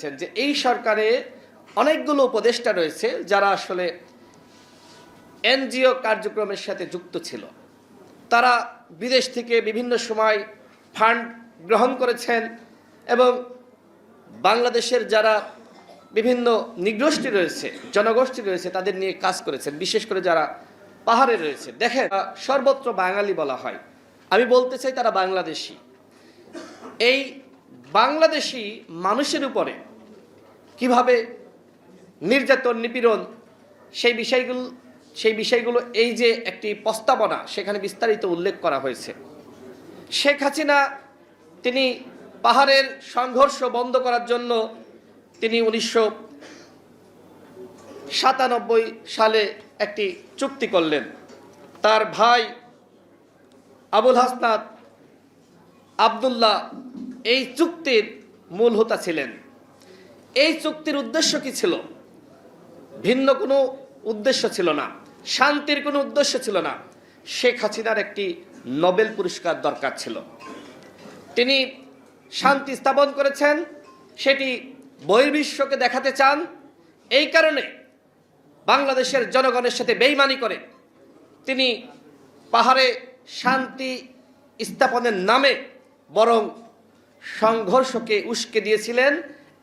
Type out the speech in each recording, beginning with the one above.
বলেছেন যে এই সরকারে অনেকগুলো উপদেষ্টা রয়েছে যারা আসলে এনজিও কার্যক্রমের সাথে যুক্ত ছিল। তারা বিদেশ থেকে বিভিন্ন সময় ফান্ড গ্রহণ করেছেন এবং বাংলাদেশের যারা বিভিন্ন নিগোষ্ঠী রয়েছে, জনগোষ্ঠী রয়েছে, তাদের নিয়ে কাজ করেছেন, বিশেষ করে যারা পাহাড়ে রয়েছে। দেখেন, সর্বত্র বাঙালি বলা হয়। আমি বলতে চাই তারা বাংলাদেশি। এই বাংলাদেশি মানুষের উপরে কীভাবে নির্যাতন, নিপীড়ন, সেই বিষয়গুলো সেই বিষয়গুলো এই যে একটি প্রস্তাবনা, সেখানে বিস্তারিত উল্লেখ করা হয়েছে। শেখ হাসিনা, তিনি পাহাড়ের সংঘর্ষ বন্ধ করার জন্য তিনি উনিশশো সাতানব্বই সালে একটি চুক্তি করলেন। তার ভাই আবুল হাসনাত আবদুল্লাহ এই চুক্তির মূল হোতা ছিলেন। এই চুক্তির উদ্দেশ্য কি ছিল? ভিন্ন কোনো উদ্দেশ্য ছিল না। শান্তির কোনো উদ্দেশ্য ছিল না। শেখ হাসিনার একটি নোবেল পুরস্কার দরকার ছিল। তিনি শান্তি স্থাপন করেছেন, সেটি বহির্বিশ্বকে দেখাতে চান। এই কারণে বাংলাদেশের জনগণের সাথে বেইমানি করে তিনি পাহাড়ে শান্তি স্থাপনের নামে বরং সংঘর্ষকে উস্কে দিয়েছিলেন।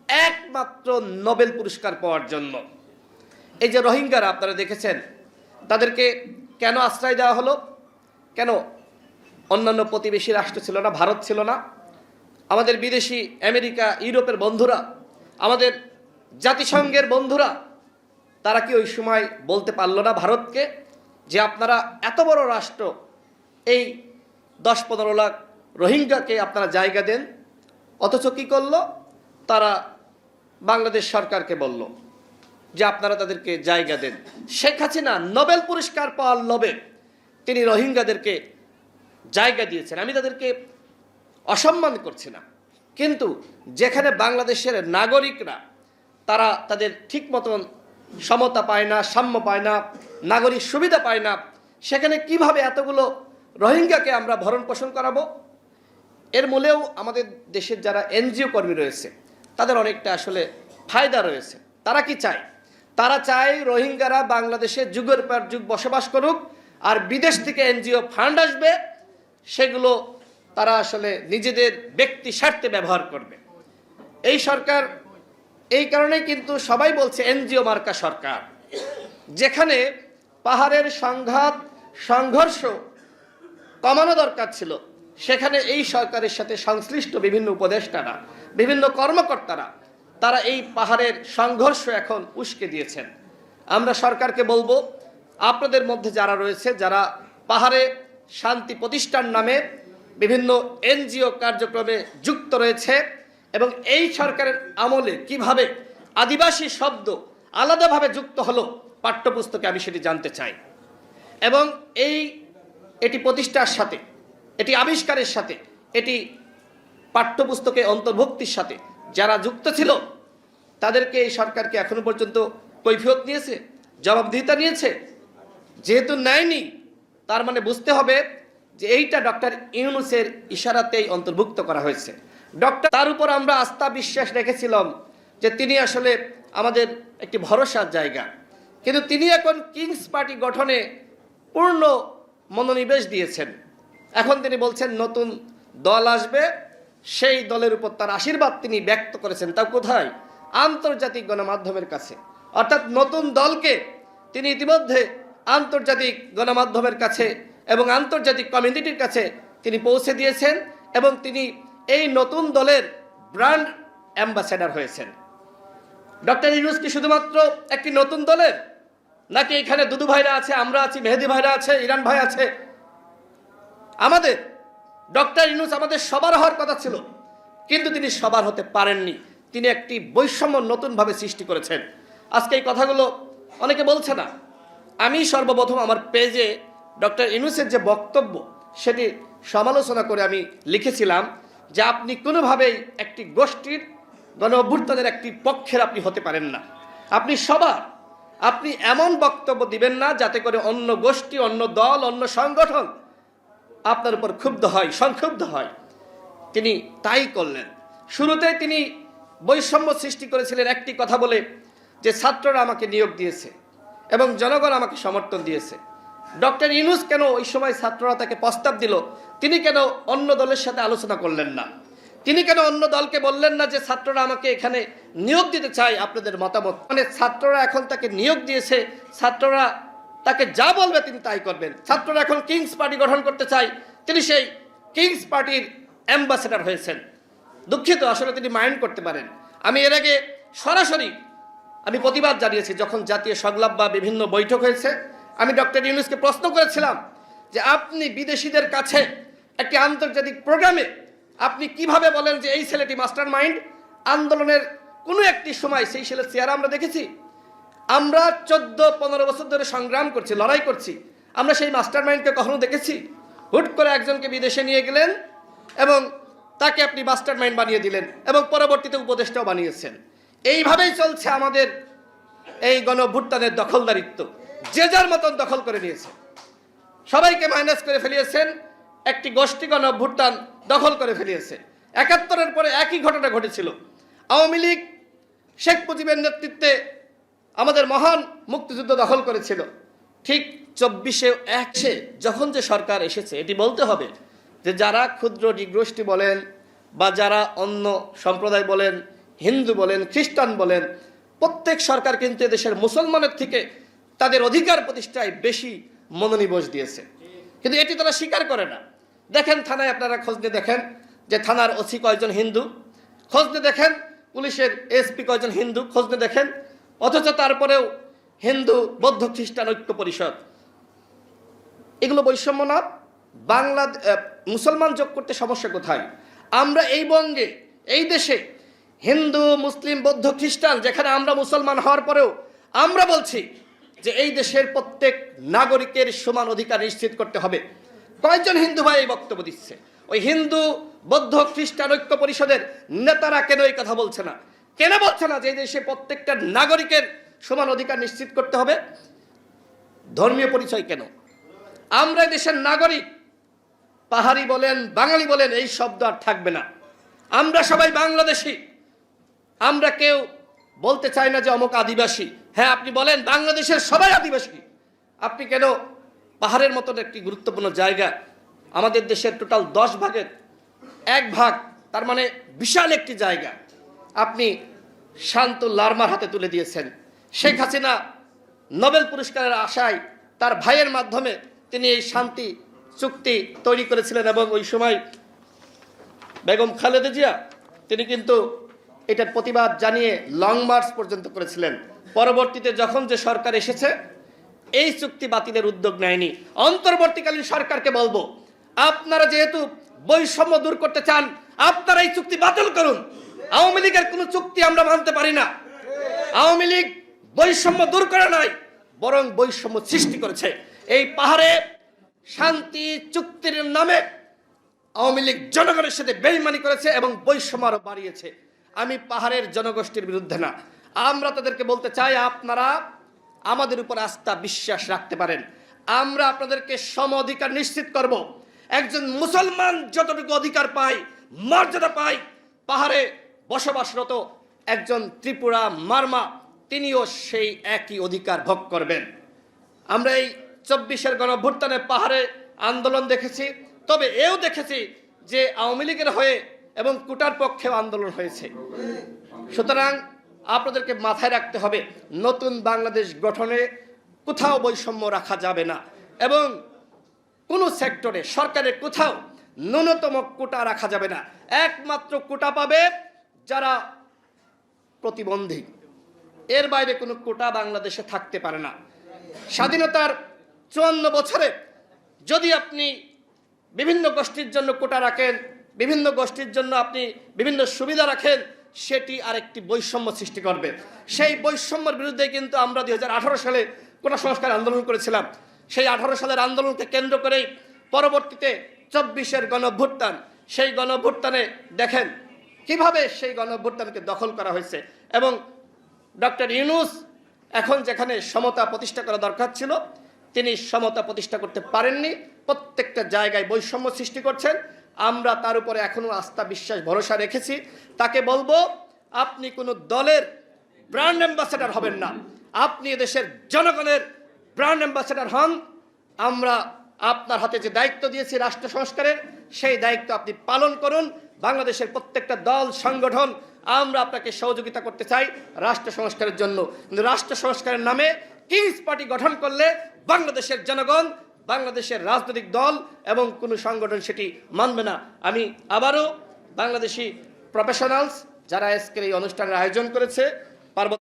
একমাত্র নোবেল পুরস্কার পাওয়ার জন্য। এই যে রোহিঙ্গারা, আপনারা দেখেছেন, তাদেরকে কেন আশ্রয় দেওয়া হলো? কেন অন্যান্য প্রতিবেশী রাষ্ট্র ছিল না, ভারত ছিল না? আমাদের বিদেশি, আমেরিকা, ইউরোপের বন্ধুরা, আমাদের জাতিসংঘের বন্ধুরা, তারা কি ওই সময় বলতে পারল না ভারতকে যে আপনারা এত বড় রাষ্ট্র, এই দশ পনেরো লাখ রোহিঙ্গাকে আপনারা জায়গা দেন? অথচ কী করল? তারা বাংলাদেশ সরকারকে বলল যে আপনারা তাদেরকে জায়গা দেন। শেখ হাসিনা নোবেল পুরস্কার পাওয়ার লোভে তিনি রোহিঙ্গাদেরকে জায়গা দিয়েছেন। আমি তাদেরকে অসম্মান করছি না। কিন্তু যেখানে বাংলাদেশের নাগরিকরা, তারা তাদের ঠিক মতন সমতা পায় না, সাম্য পায় না, নাগরিক সুবিধা পায় না, সেখানে কীভাবে এতগুলো রোহিঙ্গাকে আমরা ভরণ পোষণ করাবো? এর মূলেও আমাদের দেশের যারা এনজিও কর্মী রয়েছে তাদের অনেকটা আসলে ফায়দা রয়েছে। তারা কি চায়? তারা চায় রোহিঙ্গারা বাংলাদেশে যুগের পর যুগ বসবাস করুক, আর বিদেশ থেকে এনজিও ফান্ড আসবে, সেগুলো তারা আসলে নিজেদের ব্যক্তি স্বার্থে ব্যবহার করবে। এই সরকার, এই কারণেই কিন্তু সবাই বলছে এনজিও মার্কা সরকার। যেখানে পাহাড়ের সংঘাত, সংঘর্ষ কমানো দরকার ছিল। সেখানে এই সরকারের সাথে সংশ্লিষ্ট বিভিন্ন উপদেষ্টারা, বিভিন্ন কর্মকর্তারা, তারা এই পাহাড়ের সংঘর্ষ এখন উস্কে দিয়েছেন। আমরা সরকারকে বলব, আপনাদের মধ্যে যারা রয়েছে, যারা পাহাড়ে শান্তি প্রতিষ্ঠান নামে বিভিন্ন এনজিও কার্যক্রমে যুক্ত রয়েছে এবং এই সরকারের আমলে কীভাবে আদিবাসী শব্দ আলাদাভাবে যুক্ত হলো, পাঠ্যপুস্তকে আমি সেটি জানতে চাই। এবং এই, এটি প্রতিষ্ঠার সাথে এটি আবিষ্কারের সাথে, এটি পাঠ্যপুস্তকে অন্তর্ভুক্তির সাথে। যারা যুক্ত ছিল, তাদেরকে এই সরকারকে এখনও পর্যন্ত কৈফিয়ত নিয়েছে জবাবদিহিতা নিয়েছে। যেহেতু নেয়নি, তার মানে বুঝতে হবে যে এইটা ডক্টর ইউনুসের ইশারাতেই অন্তর্ভুক্ত করা হয়েছে। ডক্টর, তার উপর আমরা আস্থা বিশ্বাস রেখেছিলাম যে তিনি আসলে আমাদের একটি ভরসার জায়গা। কিন্তু তিনি এখন কিংস পার্টি গঠনে পূর্ণ মনোনিবেশ দিয়েছেন। এখন তিনি বলছেন, নতুন দল আসবে, সেই দলের উপর তার আশীর্বাদ তিনি ব্যক্ত করেছেন। তা কোথায়? আন্তর্জাতিক গণমাধ্যমের কাছে। অর্থাৎ নতুন দলকে তিনি ইতিমধ্যে আন্তর্জাতিক গণমাধ্যমের কাছে এবং আন্তর্জাতিক কমিউনিটির কাছে তিনি পৌঁছে দিয়েছেন এবং তিনি এই নতুন দলের ব্র্যান্ড অ্যাম্বাসেডার হয়েছেন। ডক্টর ইউনুস কি শুধুমাত্র একটি নতুন দলের? নাকি এখানে দুদু ভাইরা আছে, আমরা আছি, মেহেদি ভাইরা আছে, ইরান ভাই আছে আমাদের ডক্টর ইউনুস আমাদের সবার হওয়ার কথা ছিল, কিন্তু তিনি সবার হতে পারেননি। তিনি একটি বৈষম্য নতুনভাবে সৃষ্টি করেছেন। আজকে এই কথাগুলো অনেকে বলছে না। আমি সর্বপ্রথম আমার পেজে ডক্টর ইউনুসের যে বক্তব্য, সেটি সমালোচনা করে আমি লিখেছিলাম যে আপনি কোনোভাবেই একটি গোষ্ঠীর গণ অভ্যুত্থানের একটি পক্ষের আপনি হতে পারেন না। আপনি সবার, আপনি এমন বক্তব্য দিবেন না যাতে করে অন্য গোষ্ঠী, অন্য দল, অন্য সংগঠন আপনার উপর ক্ষুব্ধ হয়, সংক্ষুব্ধ হয়। তিনি তাই করলেন। শুরুতে তিনি বৈষম্য সৃষ্টি করেছিলেন একটি কথা বলে যে ছাত্ররা আমাকে নিয়োগ দিয়েছে এবং জনগণ আমাকে সমর্থন দিয়েছে। ডক্টর ইউনুস কেন ওই সময় ছাত্ররা তাকে প্রস্তাব দিল? তিনি কেন অন্য দলের সাথে আলোচনা করলেন না? তিনি কেন অন্য দলকে বললেন না যে ছাত্ররা আমাকে এখানে নিয়োগ দিতে চায়? আপনাদের মতামত? মানে ছাত্ররা এখন তাকে নিয়োগ দিয়েছে, ছাত্ররা তাকে যা বলবে তিনি তাই করবেন। ছাত্ররা এখন কিংস পার্টি গঠন করতে চায়। তিনি সেই কিংস পার্টির অ্যাম্বাসেডার হয়েছেন। দুঃখিত, আসলে তিনি মাইন্ড করতে পারেন। আমি এর আগে সরাসরি আমি প্রতিবাদ জানিয়েছি, যখন জাতীয় সংলাপ বা বিভিন্ন বৈঠক হয়েছে, আমি ডক্টর ইউনুসকে প্রশ্ন করেছিলাম যে আপনি বিদেশিদের কাছে একটি আন্তর্জাতিক প্রোগ্রামে আপনি কীভাবে বলেন যে এই ছেলেটি মাস্টার মাইন্ড আন্দোলনের কোনো একটি সময় সেই ছেলের চেহারা আমরা দেখেছি। আমরা চোদ্দ, পনেরো বছর ধরে সংগ্রাম করছি, লড়াই করছি। আমরা সেই মাস্টার মাইন্ডকে কখনো দেখেছি? হুট করে একজনকে বিদেশে নিয়ে গেলেন এবং তাকে আপনি মাস্টার মাইন্ড বানিয়ে দিলেন এবং পরবর্তীতে উপদেষ্টাও বানিয়েছেন। এইভাবেই চলছে আমাদের এই গণভুট্টানের দখলদারিত্ব। যে যার মতন দখল করে নিয়েছে। সবাইকে মাইনাস করে ফেলিয়েছেন, একটি গোষ্ঠী গণভুট্টান দখল করে ফেলিয়েছে। একাত্তরের পরে একই ঘটনা ঘটেছিল। আওয়ামী লীগ, শেখ মুজিবের নেতৃত্বে আমাদের মহান মুক্তিযুদ্ধ দখল করেছিল। ঠিক চব্বিশে একশে যখন যে সরকার এসেছে, এটি বলতে হবে যে যারা ক্ষুদ্র নিগ্রোষ্ঠী বলেন বা যারা অন্য সম্প্রদায় বলেন, হিন্দু বলেন, খ্রিস্টান বলেন, প্রত্যেক সরকার কিন্তু দেশের মুসলমানের থেকে তাদের অধিকার প্রতিষ্ঠায় বেশি মনোনিবেশ দিয়েছে। কিন্তু এটি তারা স্বীকার করে না। দেখেন থানায় আপনারা খোঁজ নিয়ে দেখেন যে থানার ওসি কয়জন হিন্দু। খোঁজ নিয়ে দেখেন পুলিশের এসপি কয়জন হিন্দু। খোঁজ নিয়ে দেখেন অথচ তারপরেও হিন্দু, বৌদ্ধ, খ্রিস্টান ঐক্য পরিষদ। এগুলো বৈষম্য না। বাংলা মুসলমান যোগ করতে সমস্যা কোথায়? আমরা এই বঙ্গে, এই দেশে হিন্দু, মুসলিম, বৌদ্ধ, খ্রিস্টান, যেখানে আমরা মুসলমান হওয়ার পরেও আমরা বলছি যে এই দেশের প্রত্যেক নাগরিকের সমান অধিকার নিশ্চিত করতে হবে। কয়েকজন হিন্দু ভাই এই বক্তব্য দিচ্ছে। ওই হিন্দু, বৌদ্ধ, খ্রিস্টান ঐক্য পরিষদের নেতারা কেন এই কথা বলছে না? কেন বলছে না যে দেশে প্রত্যেকটা নাগরিকের সমান অধিকার নিশ্চিত করতে হবে? ধর্মীয় পরিচয় কেন? আমরা দেশের নাগরিক। পাহাড়ি বলেন, বাঙালি বলেন, এই শব্দ আর থাকবে না। আমরা সবাই বাংলাদেশি। আমরা কেউ বলতে চাই না যে অমুক আদিবাসী। হ্যাঁ আপনি বলেন, বাংলাদেশের সবাই আদিবাসী। আপনি কেন পাহাড়ের মতন একটি গুরুত্বপূর্ণ জায়গা, আমাদের দেশের টোটাল দশ ভাগের এক ভাগ, তার মানে বিশাল একটি জায়গা আপনি শান্ত লার্মার হাতে তুলে দিয়েছেন। শেখ হাসিনা নোবেল পুরস্কারের আশায় তার ভাইয়ের মাধ্যমে তিনি এই শান্তি চুক্তি তৈরি করেছিলেন এবং ওই সময় বেগম খালেদা জিয়া, তিনি কিন্তু এটার প্রতিবাদ জানিয়ে লং মার্চ পর্যন্ত করেছিলেন। পরবর্তীতে যখন যে সরকার এসেছে, এই চুক্তি বাতিলের উদ্যোগ নেয়নি। অন্তর্বর্তীকালীন সরকারকে বলব, আপনারা যেহেতু বৈষম্য দূর করতে চান, আপনারা এই চুক্তি বাতিল করুন। আওয়ামী লীগের কোনো চুক্তি আমরা মানতে পারি না। আওয়ামী লীগ বৈষম্য দূর করে নাই, বরং বৈষম্য সৃষ্টি করেছে। এই পাহাড়ে শান্তি চুক্তির নামে আওয়ামী লীগ জনগণের সাথে বেইমানি করেছে এবং বৈষম্য আরও বাড়িয়েছে। আমি পাহাড়ের জনগোষ্ঠীর বিরুদ্ধে না। আমরা তাদেরকে বলতে চাই, আপনারা আমাদের উপর আস্থা বিশ্বাস রাখতে পারেন। আমরা আপনাদেরকে সম অধিকার নিশ্চিত করব। একজন মুসলমান যতটুকু অধিকার পায়, মর্যাদা পায়, পাহাড়ে বসবাসরত একজন ত্রিপুরা মারমা, তিনিও সেই একই অধিকার ভোগ করবেন। আমরা এই চব্বিশের গণভুত্থানে পাহাড়ে আন্দোলন দেখেছি, তবে এও দেখেছি যে আওয়ামী লীগের হয়ে এবং কুটার পক্ষেও আন্দোলন হয়েছে। সুতরাং আপনাদেরকে মাথায় রাখতে হবে, নতুন বাংলাদেশ গঠনে কোথাও বৈষম্য রাখা যাবে না এবং কোনো সেক্টরে সরকারের কোথাও ন্যূনতম কোটা রাখা যাবে না। একমাত্র কোটা পাবে যারা প্রতিবন্ধী, এর বাইরে কোনো কোটা বাংলাদেশে থাকতে পারে না। স্বাধীনতার চুয়ান্ন বছরে যদি আপনি বিভিন্ন গোষ্ঠীর জন্য কোটা রাখেন, বিভিন্ন গোষ্ঠীর জন্য আপনি বিভিন্ন সুবিধা রাখেন, সেটি আরেকটি বৈষম্য সৃষ্টি করবে। সেই বৈষম্যের বিরুদ্ধে কিন্তু আমরা দু হাজার আঠারো সালে কোটা সংস্কার আন্দোলন করেছিলাম। সেই আঠারো সালের আন্দোলনকে কেন্দ্র করেই পরবর্তীতে চব্বিশের গণভুত্থান সেই গণভুত্থানে দেখেন কীভাবে সেই গণভুত্থানকে দখল করা হয়েছে? এবং ডক্টর ইউনুস এখন যেখানে সমতা প্রতিষ্ঠা করা দরকার ছিল, তিনি সমতা প্রতিষ্ঠা করতে পারেননি। প্রত্যেকটা জায়গায় বৈষম্য সৃষ্টি করছেন। আমরা তার উপরে এখনও আস্থা, বিশ্বাস, ভরসা রেখেছি। তাকে বলব, আপনি কোনো দলের ব্র্যান্ড অ্যাম্বাসেডর হবেন না। আপনি এদেশের জনগণের ব্র্যান্ড অ্যাম্বাসেডর হন। আমরা আপনার হাতে যে দায়িত্ব দিয়েছি রাষ্ট্র সংস্কারের, সেই দায়িত্ব আপনি পালন করুন। বাংলাদেশের প্রত্যেকটা দল, সংগঠন, আমরা আপনাকে সহযোগিতা করতে চাই রাষ্ট্র সংস্কারের জন্য। কিন্তু রাষ্ট্র সংস্কারের নামে কিংস পার্টি গঠন করলে বাংলাদেশের জনগণ, বাংলাদেশের রাজনৈতিক দল এবং কোনো সংগঠন সেটি মানবে না। আমি আবারও বাংলাদেশি প্রফেশনালস যারা আজকের এই অনুষ্ঠানের আয়োজন করেছে, পার্বত্য